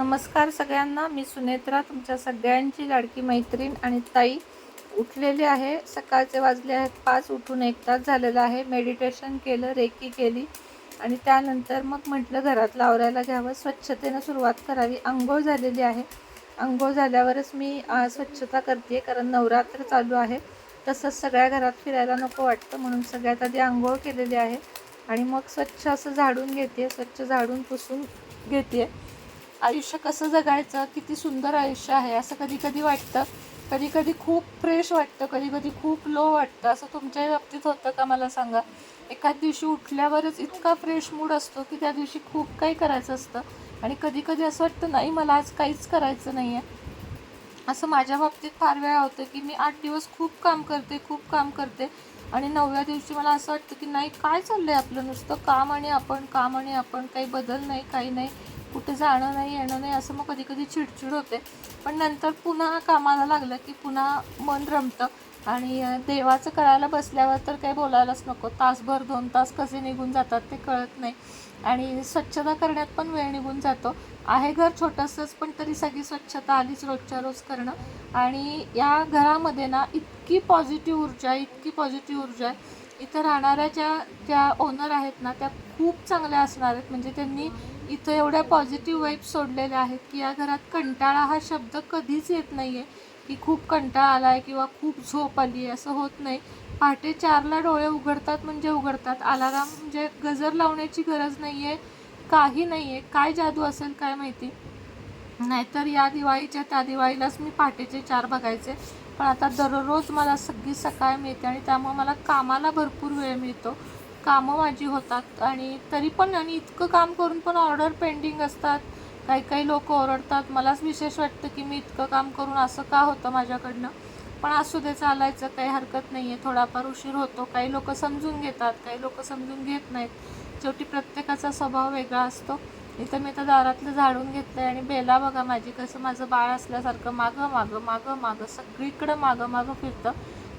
नमस्कार सगळ्यांना. मी सुनेत्रा तुमच्या सगळ्यांची लाडकी मैत्रीण आणि ताई. उठलेली आहे. सकाळचे वाजले आहेत. पाच उठून एक तास झालेला आहे. मेडिटेशन केलं रेकी केली आणि त्यानंतर मग म्हटलं घरातलं आवरायला घ्यावं. स्वच्छतेनं सुरुवात करावी. आंघोळ झालेली आहे. आंघोळ झाल्यावरच मी स्वच्छता करते कारण नवरात्र चालू आहे. तसंच सगळ्या घरात फिरायला नको वाटतं म्हणून सगळ्यात आधी आंघोळ केलेली आहे. आणि मग स्वच्छ असं झाडून घेते स्वच्छ झाडून पुसून घेते आयुष्य कसं जगायचं किती सुंदर आयुष्य आहे असं कधी कधी वाटतं. कधी कधी खूप फ्रेश वाटतं कधी कधी खूप लो वाटतं. असं तुमच्याही बाबतीत होतं का मला सांगा? एखाद दिवशी उठल्यावरच इतका फ्रेश मूड असतो की त्या दिवशी खूप काही करायचं असतं. आणि कधी कधी असं वाटतं नाही मला आज काहीच करायचं नाही आहे असं माझ्या बाबतीत फार वेळा होतं की मी आठ दिवस खूप काम करते खूप काम करते. आणि नवव्या दिवशी मला असं वाटतं की नाही काय चाललं आहे आपलं नुसतं? काम आणि आपण काम आणि आपण. काही बदल नाही काही नाही. कुठे जाणं नाही येणं नाही असं मग कधी कधी चिडचिड होते. पण नंतर पुन्हा कामाला लागलं की पुन्हा मन रमतं. आणि देवाचं कळायला बसल्यावर तर काही बोलायलाच नको. तासभर दोन तास कसे निघून जातात ते कळत नाही. आणि स्वच्छता करण्यात पण वेळ निघून जातो. आहे घर छोटंसंच पण तरी सगळी स्वच्छता आलीच रोजच्या रोज करणं. आणि या घरामध्ये ना इतकी पॉझिटिव्ह ऊर्जा इतकी पॉझिटिव्ह ऊर्जा आहे. इथं राहणाऱ्या ज्या ज्या ओनर आहेत ना त्या खूप चांगल्या असणार आहेत. म्हणजे त्यांनी इथं एवढ्या पॉझिटिव्ह वाईब सोडलेल्या आहेत की या घरात कंटाळा हा शब्द कधीच येत नाही आहे की खूप कंटाळा आला आहे किंवा खूप झोप आली आहे असं होत नाही. पहाटे चारला डोळे उघडतात म्हणजे उघडतात. अलाराम म्हणजे गजर लावण्याची गरज नाही आहे काही नाही आहे काय जादू असेल काय माहिती? नाहीतर या दिवाळीच्या त्या दिवाळीलाच मी पहाटेचे चार बघायचे. पण आता दररोज मला सगळी सकाळ मिळते आणि त्यामुळे मला कामाला भरपूर वेळ मिळतो. कामं माझी होतात. आणि तरी पण आणि इतकं काम करून पण ऑर्डर पेंडिंग असतात. काही काही लोक ओरडतात. मलाच विशेष वाटतं की मी इतकं काम करून असं का होतं माझ्याकडनं? पण असू दे चालायचं काही हरकत नाही आहे थोडाफार उशीर होतो. काही लोक समजून घेतात काही लोक समजून घेत नाहीत. शेवटी प्रत्येकाचा स्वभाव वेगळा असतो. इथं मी तर दारातलं झाडून घेतलंय आणि बेला बघा माझी कसं माझं बाळ असल्यासारखं मागं मागं मागं मागं सगळीकडं मागं मागं फिरतं.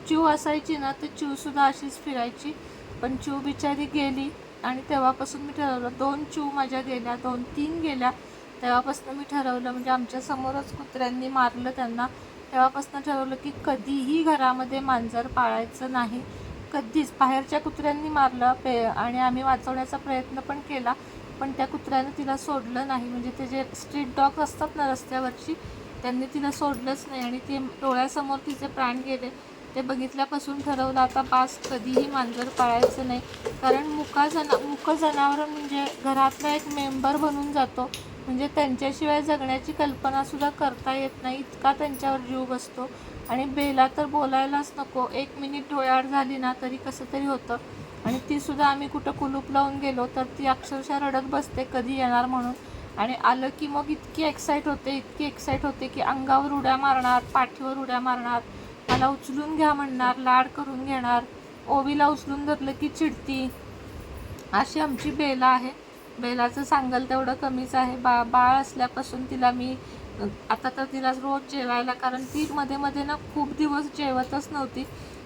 चिव असायची ना तर चिवसुद्धा अशीच फिरायची. पण चू बिचारी गेली आणि तेव्हापासून मी ठरवलं दोन चू माझ्या गेल्या दोन तीन गेल्या. तेव्हापासून मी ठरवलं म्हणजे आमच्या समोरच कुत्र्यांनी मारलं त्यांना. तेव्हापासून ठरवलं की कधीही घरामध्ये मांजर पाळायचं नाही. कधीच. बाहेरच्या कुत्र्यांनी मारलं पे आणि आम्ही वाचवण्याचा प्रयत्न पण केला पण त्या कुत्र्यानं तिला सोडलं नाही. म्हणजे ते जे स्ट्रीट डॉग असतात ना रस्त्यावरची त्यांनी तिला सोडलंच नाही. आणि ते डोळ्यासमोर तिचे प्राण गेले. ते बघितल्यापासून ठरवलं आता बास कधीही मांजर पाळायचं नाही. कारण मुका जना मुकं जनावर म्हणजे घरातला एक मेंबर बनून जातो. म्हणजे त्यांच्याशिवाय जगण्याची कल्पनासुद्धा करता येत नाही इतका त्यांच्यावर जीव बसतो. आणि बेला तर बोलायलाच नको एक मिनिट डोळ्याआड झाली ना तरी कसं तरी होतं. आणि तीसुद्धा आम्ही कुठं कुलूप लावून गेलो तर ती अक्षरशः रडत बसते कधी येणार म्हणून. आणि आलं की मग इतकी एक्साईट होते इतकी एक्साईट होते की अंगावर उड्या मारणार पाठीवर उड्या मारणार. मला उचलून घ्या म्हणणार लाड करून घेणार ओवीला उचलून धरलं की चिडती. अशी आमची बेला आहे. बेलाचं सांगाल तेवढं कमीच आहे. बा बाळ असल्यापासून तिला मी आता तर तिला रोज जेवायला कारण ती मध्ये मध्ये ना खूप दिवस जेवतच नव्हती.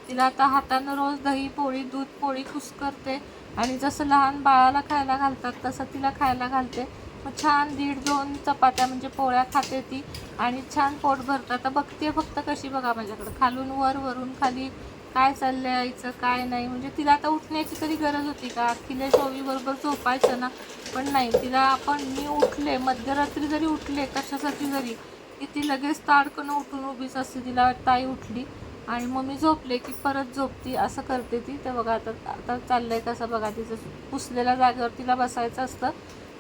तिला आता हातानं रोज दही पोळी दूध पोळी कुस्करते. आणि जसं लहान बाळाला खायला घालतात तसं तिला खायला घालते. मग छान दीड दोन चपात्या म्हणजे पोळ्या खाते ती आणि छान पोट भरतं. आता बघते फक्त कशी बघा माझ्याकडे. खालून वर वरून खाली काय चाललं यायचं काय नाही. म्हणजे तिला आता उठण्याची तरी गरज होती का? अखिलेश बरोबर झोपायचं ना? पण नाही. तिला आपण मी उठले मध्यरात्री जरी उठले कशासाठी जरी की ती लगेच ताडकनं उठून उभीच असते. तिला ताई उठली आणि मग मी झोपले की परत झोपती. असं करते ती. तर बघा आता आता चाललं आहे कसं बघा तिचं. पुसलेल्या जागेवर तिला बसायचं असतं.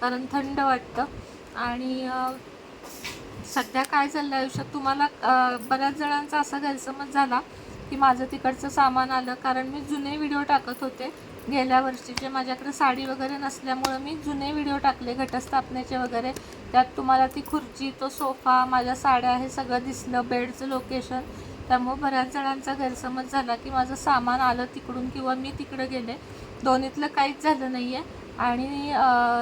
कारण थंड वाटतं. आणि सध्या काय चाललं आयुष्यात? तुम्हाला बऱ्याच जणांचा असा गैरसमज झाला की माझं तिकडचं सामान आलं. कारण मी जुने व्हिडिओ टाकत होते. गेल्या वर्षीचे माझ्याकडे साडी वगैरे नसल्यामुळं मी जुने व्हिडिओ टाकले. घटस्थापनेचे वगैरे. त्यात तुम्हाला ती खुर्ची तो सोफा माझ्या साड्या हे सगळं दिसलं. बेडचं लोकेशन. त्यामुळं बऱ्याच जणांचा गैरसमज झाला की माझं सामान आलं तिकडून किंवा मी तिकडं गेले. दोन्हीतलं काहीच झालं नाही आहे आणि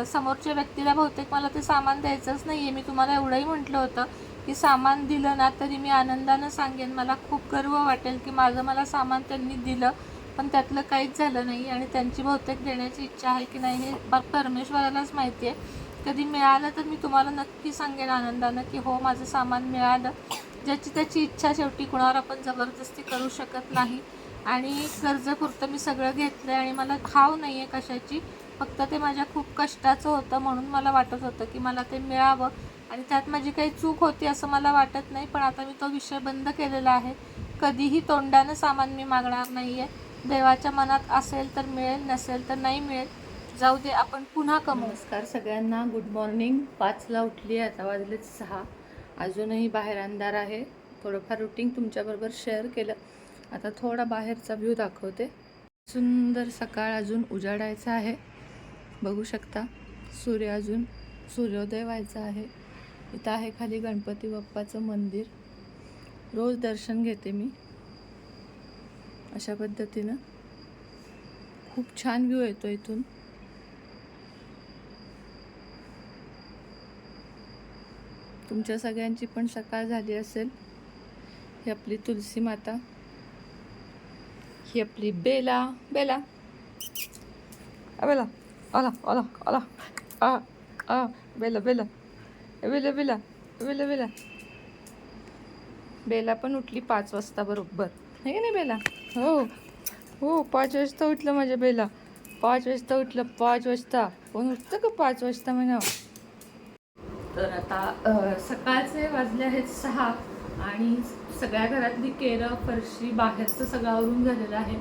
समोरच्या व्यक्तीला बहुतेक मला ते सामान द्यायचंच नाही आहे मी तुम्हाला एवढंही म्हटलं होतं की सामान दिलं ना तरी मी आनंदानं सांगेन. मला खूप गर्व वाटेल की माझं मला सामान त्यांनी दिलं पण त्यातलं काहीच झालं नाही आणि त्यांची बहुतेक देण्याची इच्छा आहे की नाही हे परमेश्वरालाच माहिती आहे कधी मिळालं तर मी तुम्हाला नक्की सांगेन आनंदानं की हो माझं सामान मिळालं. ज्याची त्याची इच्छा शेवटी कुणावर आपण जबरदस्ती करू शकत नाही. आणि गरजेपुरतं मी सगळं घेतलं आहे आणि मला खाव नाही आहे कशाची. फक्त ते माझ्या खूप कष्टाचं होतं म्हणून मला वाटत होतं की मला ते मिळावं. आणि त्यात माझी काही चूक होती असं मला वाटत नाही पण आता मी तो विषय बंद केलेला आहे. कधीही तोंडानं सामान मी मागणार नाही आहे देवाच्या मनात असेल तर मिळेल नसेल तर नाही मिळेल. जाऊ दे आपण पुन्हा कमवू. नमस्कार सगळ्यांना. गुड मॉर्निंग पाचला उठली आहे आता वाजले सहा. अजूनही बाहेर अंधार आहे. थोडंफार रुटीन तुमच्याबरोबर शेअर केलं. आता थोडा बाहेरचा व्ह्यू दाखवते. सुंदर सकाळ अजून उजाडायचा आहे. बघू शकता. सूर्य अजून सूर्योदय व्हायचा आहे. इथं आहे खाली गणपती बाप्पाचं मंदिर. रोज दर्शन घेते मी. अशा पद्धतीनं. खूप छान व्ह्यू येतो इथून. तुमच्या सगळ्यांची पण सकाळ झाली असेल. ही आपली तुलसी माता. ही आपली बेला. बेला. बेला. आला आला आला आ आ बेला बेला बेला बेला बेला बेला बेला पण उठली पाच वाजता बरोबर. की नाही बेला? हो. हो पाच वाजता उठलं माझ्या बेला. पाच वाजता उठलं पाच वाजता. कोण उठतं का पाच वाजता म्हणा तर आता सकाळचे वाजले आहेत सहा आणि सगळ्या घरातली केरं फरशी बाहेरचं सगळं आवरून झालेलं आहे.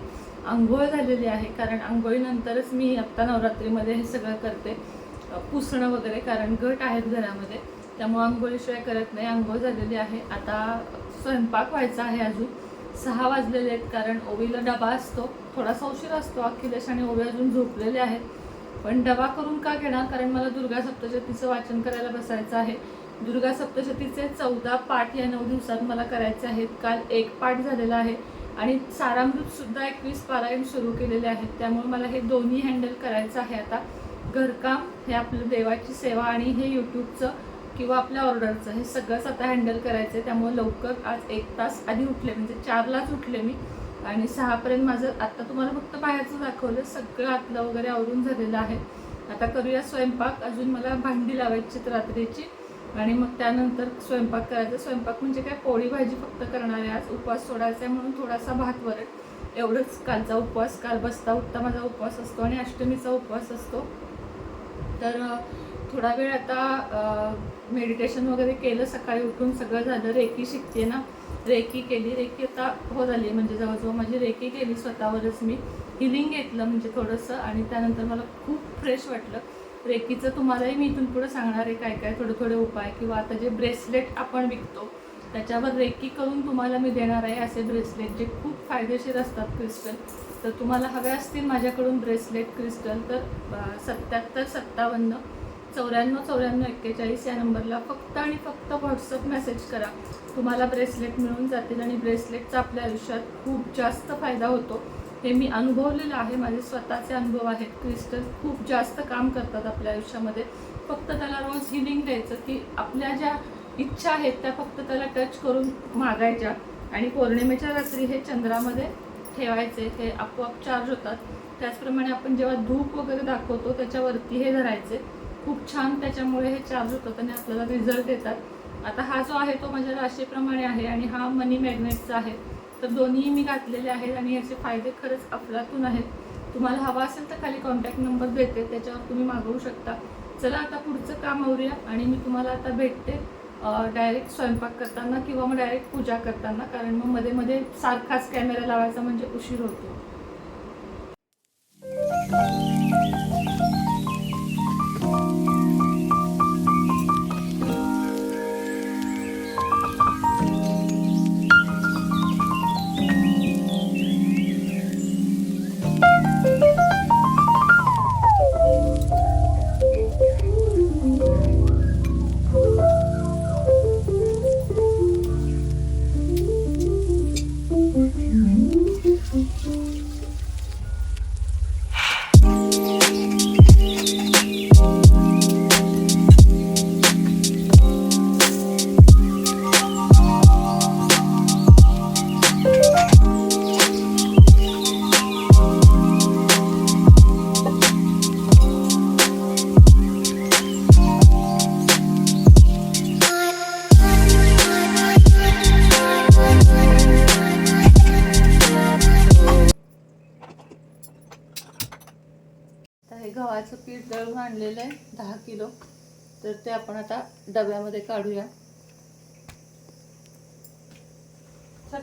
आंघोळ झालेली आहे कारण आंघोळीनंतरच मी आत्ता नवरात्रीमध्ये हे सगळं करते. पुसणं वगैरे कारण गट आहेत घरामध्ये. त्यामुळे आंघोळीशिवाय करत नाही. आंघोळ झालेली आहे. आता स्वयंपाक व्हायचा आहे अजून. सहा वाजलेले आहेत कारण ओवीला डबा असतो. थोडासा उशीर असतो. अखिलेश आणि ओवी अजून झोपलेले आहेत. पण डबा करून का घेणार? कारण मला दुर्गा सप्तशतीचं वाचन करायला बसायचं आहे. दुर्गा सप्तशतीचे चौदा पाठ या नऊ दिवसात मला करायचे आहेत. काल एक पाठ झालेला आहे. आणि सारामृतसुद्धा एकवीस पारायण सुरू केलेले आहेत. त्यामुळे मला हे दोन्ही हँडल करायचं आहे आता. घरकाम हे आपलं देवाची सेवा आणि हे यूट्यूबचं किंवा आपल्या ऑर्डरचं हे सगळंच आता हँडल करायचं आहे त्यामुळे लवकर आज एक तास आधी उठले म्हणजे चारलाच उठले मी. आणि सहापर्यंत माझं आत्ता तुम्हाला फक्त बाहेरचं दाखवलं सगळं आतलं वगैरे आवरून झालेलं आहे. आता करूया स्वयंपाक. अजून मला भांडी लावायची रात्रीची. आणि मग त्यानंतर स्वयंपाक करायचा. स्वयंपाक म्हणजे काय? पोळी भाजी फक्त करणार आहे आज उपवास सोडायचा आहे म्हणून थोडासा भात वरण. एवढंच कालचा उपवास. काल बसता उठता माझा उपवास असतो आणि अष्टमीचा उपवास असतो. तर थोडा वेळ आता मेडिटेशन वगैरे केलं. सकाळी उठून सगळं झालं. रेकी शिकते ना? रेकी केली. रेकी आता हो झाली. म्हणजे जवळजवळ माझी रेकी केली स्वतःवरच मी. हिलिंग घेतलं म्हणजे थोडंसं आणि त्यानंतर मला खूप फ्रेश वाटलं. रेकीचं तुम्हालाही मी इथून पुढे सांगणार आहे काय काय थोडे थोडे उपाय किंवा आता जे ब्रेसलेट आपण विकतो त्याच्यावर रेकी करून तुम्हाला मी देणार आहे असे ब्रेसलेट जे खूप फायदेशीर असतात क्रिस्टल तर तुम्हाला हवे असतील माझ्याकडून ब्रेसलेट क्रिस्टल तर सत्याहत्तर सत्तावन्न चौऱ्याण्णव चौऱ्याण्णव एक्केचाळीस या नंबरला फक्त आणि फक्त व्हॉट्सअप मेसेज करा. तुम्हाला ब्रेसलेट मिळून जातील आणि ब्रेसलेटचा आपल्या आयुष्यात खूप जास्त फायदा होतो. हे मी अनुभवलेलं आहे. माझे स्वतःचे अनुभव आहेत. क्रिस्टल खूप जास्त काम करतात आपल्या आयुष्यामध्ये. फक्त त्याला रोज हिलिंग द्यायचं की आपल्या ज्या इच्छा आहेत त्या फक्त त्याला टच करून मागायच्या. आणि पौर्णिमेच्या रात्री हे चंद्रामध्ये ठेवायचे. ते आपोआप चार्ज होतात. त्याचप्रमाणे आपण जेव्हा धूप वगैरे दाखवतो त्याच्यावरती हे धरायचे. खूप छान त्याच्यामुळे हे चार्ज होतात आणि आपल्याला रिझल्ट देतात. आता हा जो आहे तो माझ्या राशीप्रमाणे आहे आणि हा मनी मॅग्नेटचा आहे. तर दोन्ही मी घातलेले आहेत आणि याचे फायदे खरंच अफलातून आहेत. तुम्हाला हवा असेल तर खाली कॉन्टॅक्ट नंबर देते त्याच्यावर तुम्ही मागवू शकता. चला आता पुढचं काम आवरूया आणि मी तुम्हाला आता भेटते डायरेक्ट स्वयंपाक करताना किंवा मग डायरेक्ट पूजा करताना कारण मग मध्ये मध्ये सारखाच कॅमेरा लावायचा म्हणजे उशीर होतो. हे गव्हाचं पीठ दळून आणलेलं आहे दहा किलो. तर ते आपण आता डब्यामध्ये काढूया. सर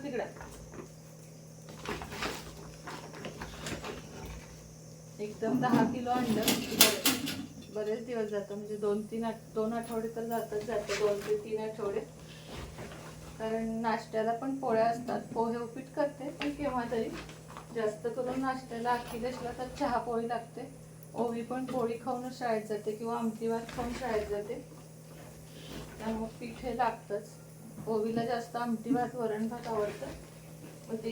एकदम दहा किलो आणलं. बरे- बरेच दिवस जातं म्हणजे दोन तीन आठ दोन आठवडे तर जातच जातं दोन ते तीन आठवडे. कारण नाश्त्याला पण पोळ्या असतात. पोहे उपीट करते पण केव्हा तरी. जास्त करून नाश्त्याला अखिलेशला तर चहा पोळी लागते. ओवी पण पोळी खाऊनच शाळेत जाते किंवा आमटी भात खाऊन शाळेत जाते. त्यामुळे पीठ हे लागतंच. ओवीला जास्त आमटी भात वरण भात आवडतं. मग ते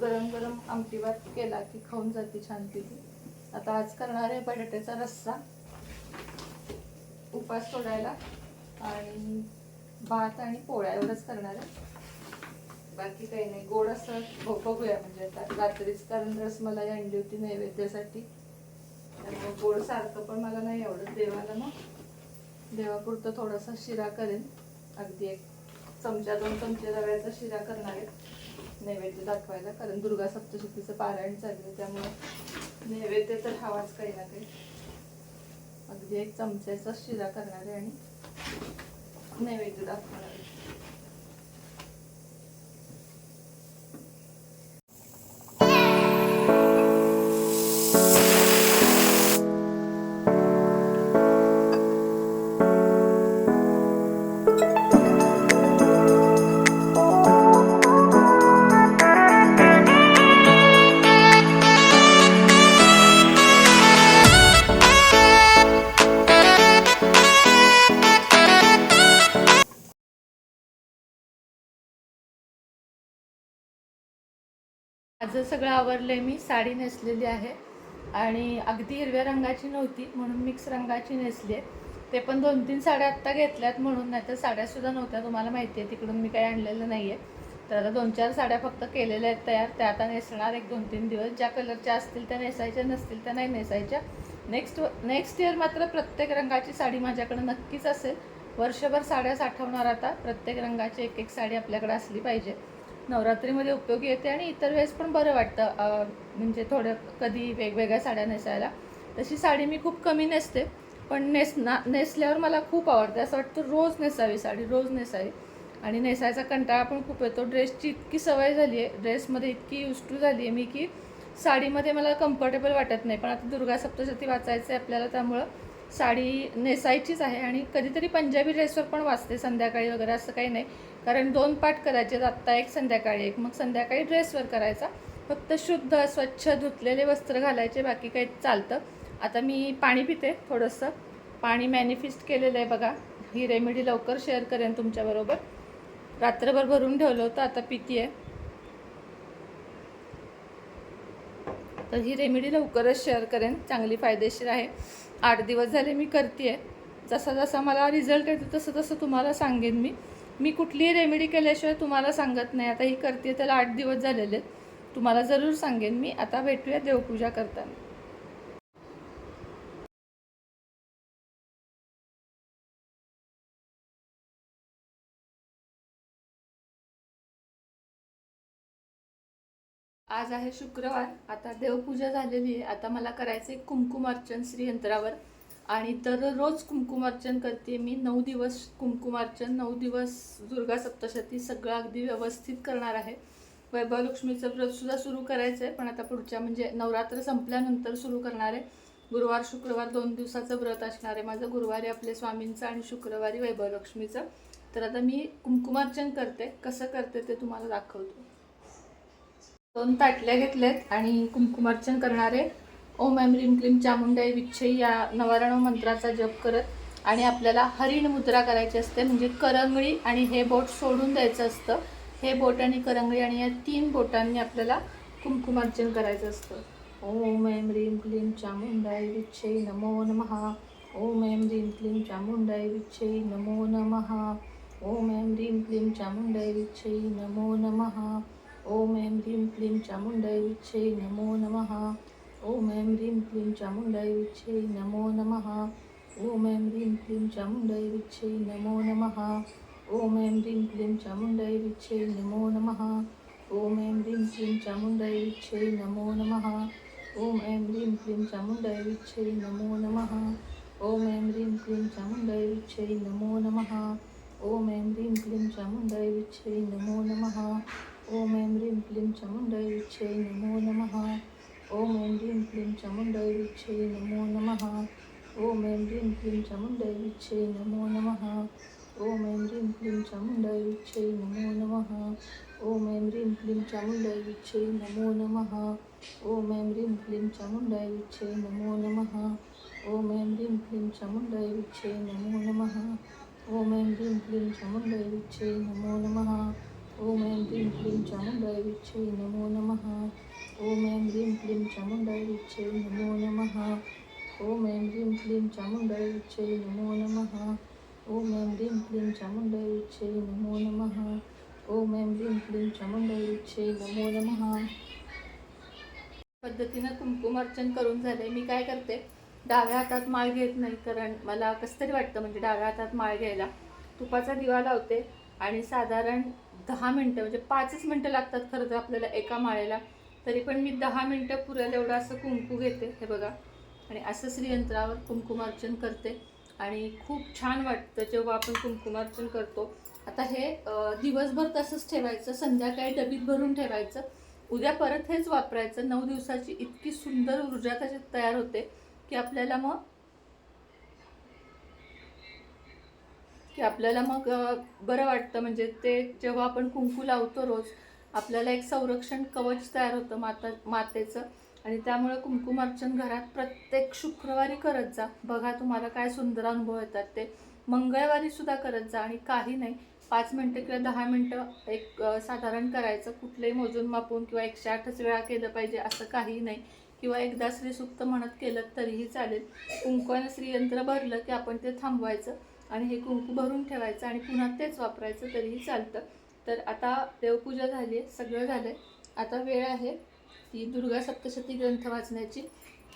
गरम गरम आमटी भात केला की खाऊन जाते छानपैकी आता आज करणार आहे बटाट्याचा रस्सा. उपास सोडायला आणि भात आणि पोळ्या एवढंच करणार आहे. बाकी काही नाही. गोड असं बघूया म्हणजे आता रात्रीच कारण रसमलाई आणली होती नैवेद्यासाठी. गोड सारखं पण मला नाही आवडत. देवाला मग देवापुरतं थोडासा शिरा करेन. अगदी एक चमचा दोन चमचे रव्याचा शिरा करणार आहे. नैवेद्य दाखवायला कारण दुर्गा सप्तशतीचं पारायण चालू आहे त्यामुळे नैवेद्य तर हवाच काही ना काही. अगदी एक चमच्याचा शिरा करणार आहे आणि नैवेद्य दाखवणार आहे. माझं सगळं आवरलंय मी साडी नेसलेली आहे. आणि अगदी हिरव्या रंगाची नव्हती म्हणून मिक्स रंगाची नेसली आहे. ते पण दोन तीन साड्या आत्ता घेतल्यात म्हणून नाही तर साड्यासुद्धा नव्हत्या तुम्हाला माहिती आहे तिकडून मी काही आणलेलं नाही आहे तर आता दोन चार साड्या फक्त केलेल्या आहेत तयार त्या आता नेसणार एक दोन तीन दिवस. ज्या कलरच्या असतील त्या नेसायच्या नसतील त्या नाही नेसायच्या. नेक्स्ट नेक्स्ट इयर मात्र प्रत्येक रंगाची साडी माझ्याकडे नक्कीच असेल. वर्षभर साड्या साठवणार आता प्रत्येक रंगाची एक एक साडी आपल्याकडे असली पाहिजे. नवरात्रीमध्ये उपयोगी येते आणि इतर वेळेस पण बरं वाटतं. म्हणजे थोडं कधी वेगवेगळ्या साड्या नेसायला. तशी साडी मी खूप कमी नेसते. पण नेस ना नेसल्यावर मला खूप आवडते. असं वाटतं रोज नेसावी साडी रोज नेसावी. आणि नेसायचा कंटाळा पण खूप येतो. ड्रेसची इतकी सवय झाली आहे ड्रेसमध्ये इतकी युज झाली आहे मी की साडीमध्ये मला कम्फर्टेबल वाटत नाही. पण आता दुर्गा सप्तशती वाचायचं आहे आपल्याला त्यामुळं. साडी नेसायचीच आहे आणि कधीतरी पंजाबी ड्रेसवर पण वाचते संध्याकाळी वगैरे असं काही नाही. कारण दोन पाठ करायचे आहेत. आत्ता एक संध्याकाळी एक. मग संध्याकाळी ड्रेसवर करायचा. फक्त शुद्ध स्वच्छ धुतलेले वस्त्र घालायचे बाकी काही चालतं. आता मी पाणी पिते थोडंसं. पाणी मॅनिफेस्ट केलेलं आहे बघा. ही रेमेडी लवकर शेअर करेन तुमच्याबरोबर रात्रभर भरून ठेवलं होतं आता पिती आहे तर ही रेमेडी लवकरच शेअर करेन. चांगली फायदेशीर आहे. आठ दिवस झाले मी करते जसा जसा मला रिझल्ट येतो तसं तसं तुम्हाला सांगेन मी. मी कुठलीही रेमेडी केल्याशिवाय तुम्हाला सांगत नाही. आता ही करते त्याला आठ दिवस झालेले आहेत. तुम्हाला जरूर सांगेन मी. आता भेटूया देवपूजा करताना. आज आहे शुक्रवार. आता देवपूजा झालेली आहे. आता मला करायचं आहे कुंकुमार्चन श्रीयंत्रावर. आणि दररोज कुंकुमार्चन करते मी. नऊ दिवस कुंकुमार्चन नऊ दिवस दुर्गा सप्तशती सगळं अगदी व्यवस्थित करणार आहे. वैभव लक्ष्मीचं सुरू करायचं आहे पण आता पुढच्या म्हणजे नवरात्र संपल्यानंतर सुरू करणार आहे. गुरुवार शुक्रवार दोन दिवसाचं व्रत असणार आहे. माझं गुरुवारी आपले स्वामींचं आणि शुक्रवारी वैभव लक्ष्मीचं. तर आता मी कुमकुमार्चन करते. कसं करते ते तुम्हाला दाखवतो. दोन ताटल्या घेतल्यात आणि कुंकुमार्चन करणारे ओम ऐम ह्रीम क्लीम चामुंडाई विच्छई या नवारणव मंत्राचा जप करत आणि आपल्याला हरिण मुद्रा करायची असते म्हणजे करंगळी आणि हे बोट सोडून द्यायचं असतं. हे बोट आणि करंगळी आणि या तीन बोटांनी आपल्याला कुंकुमार्चन करायचं असतं. ओम ऐम ह्रीम क्लीम चामुंडाई विच्छई नमो नमः. ओम ऐम ह्रीम क्लीम चामुंडाई विच्छई नमो नमः. ओम ऐम ह्रीम क्लीम चामुंडाई विच्छई नमो नमः. ओम ऐं ह्रीं क्लीं चामुण्डाय विच्छे नमो नमः ॐ ऐं ह्रीं क्लीं चामुण्डाय विच्छे नमो नमः ॐ ऐं ह्रीं क्लीं चामुण्डाय विच्छे नमो नमः ॐ ऐं ह्रीं क्लीं चामुण्डाय विच्छे नमो नमः ॐ ऐं ह्रीं क्लीं चामुण्डाय विच्छे नमो नमः ओम ऐं ह्रीं क्लीं चामुण्डाय विच्छै नमो नमः ओम ऐं ह्रीं क्लीं चामुण्डाय विच्छै नमो नमः ओम ऐं ह्रीं क्लीं चामुण्डाय विच्छै नमो नमः ओम ऐं ह्रीं क्लीं चामुण्डाय विच्छै नमो नमः ओम ऐं ह्रीं क्लीं चामुण्डाय विच्छै नमो नमः ओम ऐं ह्रीं क्लीं चामुण्डाय विच्छै नमो नमः ओम ऐं ह्रीं क्लीं चामुण्डाय विच्छै नमो नमः ओम ऐं ह्रीं क्लीं चामुण्डाय विच्छै नमो नमः ओम ऐं ह्रीं क्लीं चामुण्डाय विच्छै नमो नमः ओम ऐं ह्रीं क्लीं चामुण्डाय विच्छै नमो नमः ఓం ऐं ह्रीं క్లీం चामुण्डाय విచ్చే नमो। నమ ఓం ऐं ह्रीं క్లీం चामुण्डाय విచ్చే నమో నమ ఓం ऐं ह्रीं క్లీం चामुण्डाय విచ్చే नमो। నమ ఓం ऐं ह्रीं క్లీం चामुण्डाय విచ్చే నమో నమ ఓం ऐं ह्रीं క్లీం चामुण्डाय విచ్చే నమో नमः। ओम ऐं ह्रीं क्लीं चामुण्डाय विच्छै नमो करून झाले मी काय करते डाव्या हातात माळ घेत नाही कारण मला कसं तरी वाटतं म्हणजे डाव्या हातात माळ घ्यायला. तुपाचा दिवा लावते आणि साधारण दहा मिनटं म्हणजे पाचच मिनटं लागतात खरं तर आपल्याला एका माळेला. तरी पण मी दहा मिनटं पुरेल एवढं असं कुंकू घेते हे बघा. आणि असं श्रीयंत्रावर कुंकुमार्चन करते. आणि खूप छान वाटतं जेव्हा आपण कुंकुमार्चन करतो. आता हे दिवसभर तसंच ठेवायचं संध्याकाळी डबीत भरून ठेवायचं. उद्या परत हेच वापरायचं. नऊ दिवसाची इतकी सुंदर ऊर्जा त्याच्यात तयार होते की आपल्याला मग की आपल्याला मग बरं वाटतं. म्हणजे ते जेव्हा आपण कुंकू लावतो रोज आपल्याला एक संरक्षण कवच तयार होतं माता मातेचं. आणि त्यामुळे कुंकुमार्चन घरात प्रत्येक शुक्रवारी करत जा. बघा तुम्हाला काय सुंदर अनुभव येतात ते. मंगळवारी सुद्धा करत जा आणि काही नाही. पाच मिनटं किंवा दहा मिनटं एक साधारण करायचं. कुठलंही मोजून मापून किंवा एकशे आठच वेळा केलं पाहिजे असं काही नाही. किंवा एकदा श्रीसुक्त म्हणत केलं तरीही चालेल. कुंकवानं श्रीयंत्र भरलं की आपण ते थांबवायचं. आणि हे कुंकू भरून ठेवायचं आणि पुन्हा तेच वापरायचं तरीही चालतं. तर आता देवपूजा झाली आहे सगळं झालं आहे आता वेळ आहे ती दुर्गा सप्तशती ग्रंथ वाचण्याची.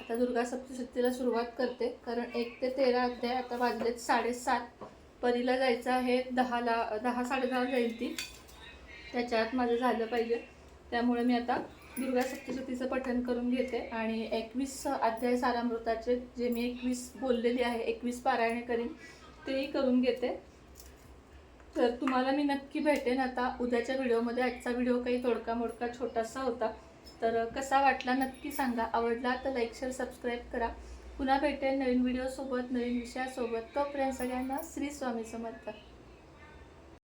आता दुर्गा सप्तशतीला सुरुवात करते कारण एक ते तेरा अध्याय आता वाजलेत साडेसात. परीला जायचं आहे दहाला दहा साडेदहा जाईल ती त्याच्यात माझं झालं पाहिजे. त्यामुळे मी आता दुर्गा सप्तशतीचं पठण करून घेते. आणि एकवीस अध्याय सारामृताचे जे मी एकवीस बोललेली आहे एकवीस पारायणे करीन. तेही करून घेते. तर तुम्हाला मी नक्की भेटेन. आता उद्याच्या व्हिडिओमध्ये आजचा व्हिडिओ काही तोडका मोडका छोटासा होता. तर कसा वाटला नक्की सांगा. आवडला तर लाईक शेअर सबस्क्राईब करा. पुन्हा भेटेन नवीन व्हिडिओसोबत नवीन विषयासोबत. तोपर्यंत सगळ्यांना श्री स्वामी समर्थ.